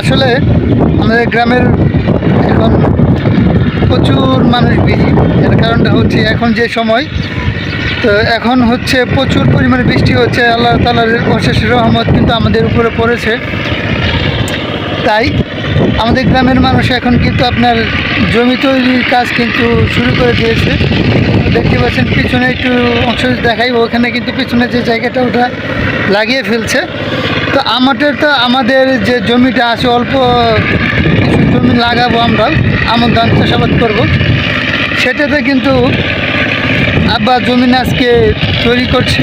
আসলে আমাদের গ্রামের এখন প্রচুর মানুষ বিজি এর কারণটা হচ্ছে এখন যে সময়, তো এখন হচ্ছে প্রচুর পরিমাণে বৃষ্টি হচ্ছে, আল্লাহ তালার অশেষ রহমত কিন্তু আমাদের উপরে পড়েছে। তাই আমাদের গ্রামের মানুষ এখন কিন্তু আপনার জমি তৈরির কাজ কিন্তু শুরু করে দিয়েছে। দেখতে পাচ্ছেন পিছনে একটু অংশ দেখাই ওখানে কিন্তু পিছনে যে জায়গাটা ওটা লাগিয়ে ফেলছে। তো আমাদের তো আমাদের যে জমিটা আছে, অল্প কিছু জমি লাগাবো আমরা, আমন ধান চাষাবাদ করব। সেটাতে কিন্তু আব্বা জমি আজকে তৈরি করছে।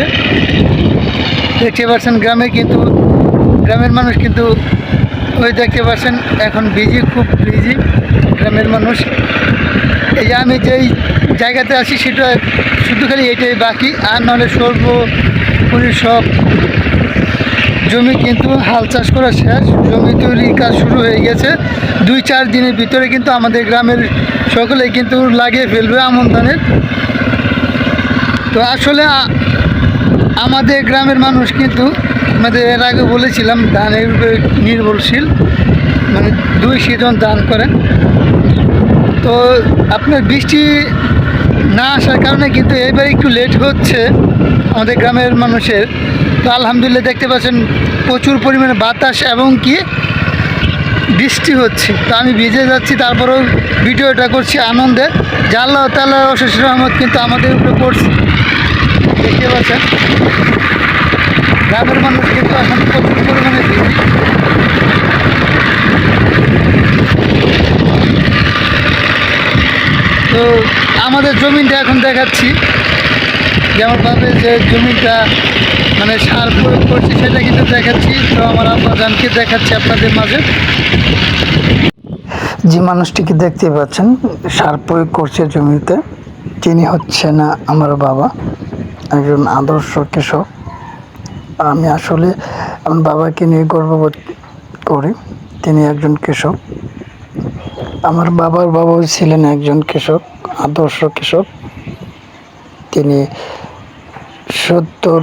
দেখতে পাচ্ছেন গ্রামে কিন্তু, গ্রামের মানুষ কিন্তু ওই দেখতে পাচ্ছেন, এখন বিজি খুব বিজি গ্রামের মানুষ। এই যে আমি যেই জায়গাতে আছি, সেটা শুধু খালি এটাই বাকি, আর নাহলে সর্বোপরি সব জমি কিন্তু হাল চাষ করা শেষ, জমি তৈরির কাজ শুরু হয়ে গেছে। দুই চার দিনের ভিতরে কিন্তু আমাদের গ্রামের সকলেই কিন্তু লাগিয়ে ফেলবে আমন ধানের। তো আসলে আমাদের গ্রামের মানুষ কিন্তু, আমাদের এর আগে বলেছিলাম, ধানের নির্ভরশীল মানে দুই সিজন ধান করেন। তো আপনার বৃষ্টি না আসার কারণে কিন্তু এবার একটু লেট হচ্ছে। আমাদের গ্রামের মানুষের, তো আলহামদুলিল্লাহ দেখতে পাচ্ছেন প্রচুর পরিমাণে বাতাস এবং কি বৃষ্টি হচ্ছে। তো আমি ভিজে যাচ্ছি, তারপরেও ভিডিওটা করছি আনন্দে। যে আল্লাহ তাল্লাহ অশেষ রহমত কিন্তু আমাদের উপরে পড়ছে দেখতে পাচ্ছেন? গ্রামের মানুষ কিন্তু এখন প্রচুর পরিমাণে তো আমাদের জমিটা এখন দেখাচ্ছি। যেমনভাবে যে জমিটা মানে সার প্রয়োগ করছি সেটা কিন্তু দেখাচ্ছি। তো আমার আব্বাজানকে দেখাচ্ছি আপনাদের মাঝে। যে মানুষটিকে দেখতে পাচ্ছেন, সার প্রয়োগ করছে জমিতে, তিনি হচ্ছে না আমার বাবা, একজন আদর্শ কৃষক। আমি আসলে আমার বাবাকে নিয়ে গর্ববোধ করি, তিনি একজন কৃষক। আমার বাবার বাবাও ছিলেন একজন কৃষক, আদর্শ কৃষক। তিনি সত্তর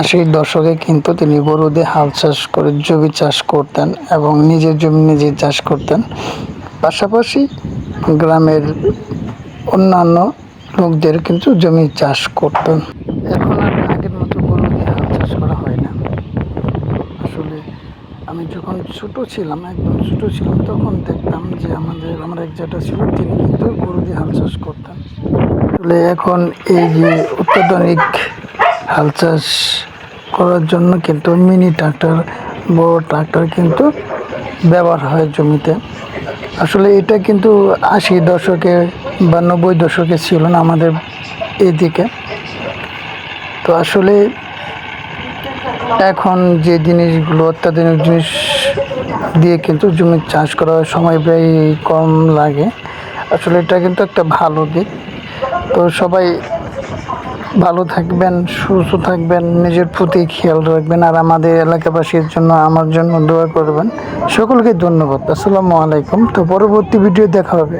আশির দশকে কিন্তু তিনি গরু দিয়ে হাল চাষ করে জমি চাষ করতেন এবং নিজের জমি নিজে চাষ করতেন। পাশাপাশি গ্রামের অন্যান্য লোকদের কিন্তু জমি চাষ করতেন। এখন আর আগের মতো গরু দিয়ে হাল চাষ করা হয় না। আসলে আমি যখন ছোট ছিলাম, একদম ছোট ছিলাম, তখন দেখতাম যে আমাদের, আমার এক যেটা ছিল, তিনি কিন্তু গরু দিয়ে হাল চাষ করতেন। আসলে এখন এই যে অত্যাধুনিক হাল চাষ করার জন্য কিন্তু মিনি ট্রাক্টর, বড় ট্রাক্টর কিন্তু ব্যবহার হয় জমিতে। আসলে এটা কিন্তু আশি দশকে বা নব্বই দশকে ছিল না আমাদের এদিকে। তো আসলে এখন যে জিনিসগুলো, অত্যাধুনিক জিনিস দিয়ে কিন্তু জমি চাষ করা সময় ব্যয় কম লাগে। আসলে এটা কিন্তু একটা ভালো দিক। তো সবাই ভালো থাকবেন, সুস্থ থাকবেন, নিজের প্রতি খেয়াল রাখবেন, আর আমাদের এলাকাবাসীর জন্য আমার জন্য দোয়া করবেন। সকলকে ধন্যবাদ। আসসালামু আলাইকুম। তো পরবর্তী ভিডিও দেখা হবে।